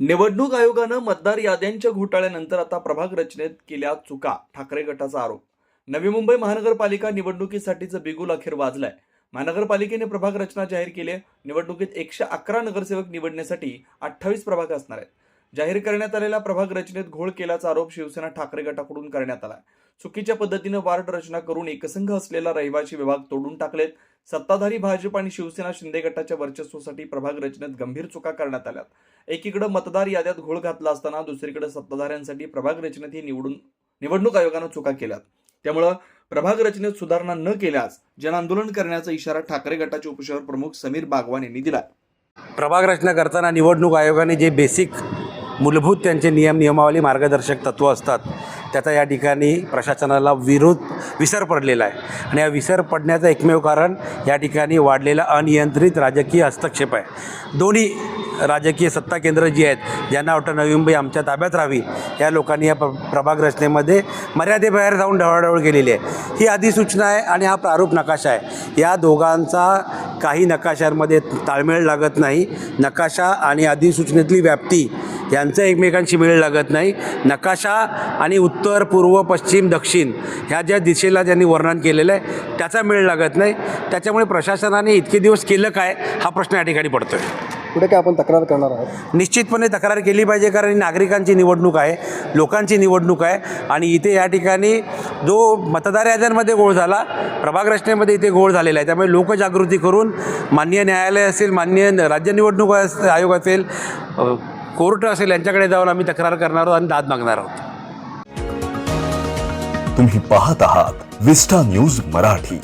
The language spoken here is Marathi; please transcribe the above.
निवडणूक आयोगानं मतदार याद्यांच्या घोटाळ्यानंतर आता प्रभाग रचनेत केल्या चुका ठाकरे गटाचा आरोप. नवी मुंबई महानगरपालिका निवडणुकीसाठीचं बिगुल अखेर वाजलंय. महानगरपालिकेने प्रभाग रचना जाहीर केली आहे. निवडणुकीत एकशे अकरा नगरसेवक निवडण्यासाठी अठ्ठावीस प्रभाग असणार आहेत. जाहीर करण्यात आलेल्या प्रभाग रचनेत घोळ केल्याचा आरोप शिवसेना ठाकरे गटाकडून करण्यात आला चुकीच्या पद्धतीनं वार्ड रचना करून एकसंघ असलेला रहिवासी विभाग तोडून टाकलेत. सत्ताधारी भाजप आणि शिवसेना शिंदे गटाच्या वर्चस्वासाठी प्रभाग रचनेत गंभीर चुका करण्यात आल्यात. एकीकडे मतदार याद्यात घोळ घातला असताना दुसरीकडे सत्ताधाऱ्यांसाठी प्रभाग रचनेत ही निवडून निवडणूक आयोगानं चुका केल्यात. त्यामुळं प्रभाग रचनेत सुधारणा न केल्यास जनआंदोलन करण्याचा इशारा ठाकरे गटाचे उपशहर प्रमुख समीर बागवान यांनी दिला प्रभाग रचना करताना निवडणूक आयोगाने जे बेसिक मूलभूत त्यांचे नियम नियमावली मार्गदर्शक तत्त्व असतात. त्याचा या ठिकाणी प्रशासनाला विरोध विसर पडलेला आहे. आणि या विसर पडण्याचं एकमेव कारण या ठिकाणी वाढलेला अनियंत्रित राजकीय हस्तक्षेप आहे. दोन्ही राजकीय सत्ता केंद्र जी आहेत ज्यांना वाटतं नवी मुंबई आमच्या ताब्यात राहावी या लोकांनी या प्र प्रभाग रचनेमध्ये मर्यादेबाहेर जाऊन ढवळाढवळ केलेली आहे. ही अधिसूचना आहे आणि हा प्रारूप नकाशा आहे. या दोघांचा काही नकाशांमध्ये ताळमेळ लागत नाही. नकाशा आणि अधिसूचनेतली व्याप्ती यांचं एकमेकांशी मेळ लागत नाही. नकाशा आणि उत्तर पूर्व पश्चिम दक्षिण ह्या ज्या दिशेला ज्यांनी वर्णन केलेलं आहे त्याचा मेळ लागत नाही. त्याच्यामुळे प्रशासनाने इतके दिवस केलं काय हा प्रश्न या ठिकाणी पडतो आहे पुढे काय आपण तक्रार करणार आहोत? निश्चितपणे तक्रार केली पाहिजे कारण नागरिकांची निवडणूक आहे लोकांची निवडणूक आहे आणि इथे या ठिकाणी जो मतदार याद्यांमध्ये गोळ झाला प्रभाग रचनेमध्ये इथे गोळ झालेला आहे. त्यामुळे लोकजागृती करून मान्य न्यायालय असेल मान्य राज्य निवडणूक आयोग असेल कोर्ट असेल यांच्याकडे जाऊन आम्ही तक्रार करणार आहोत आणि दाद मागणार आहोत. तुम्ही पाहत आहात विस्टा न्यूज मराठी.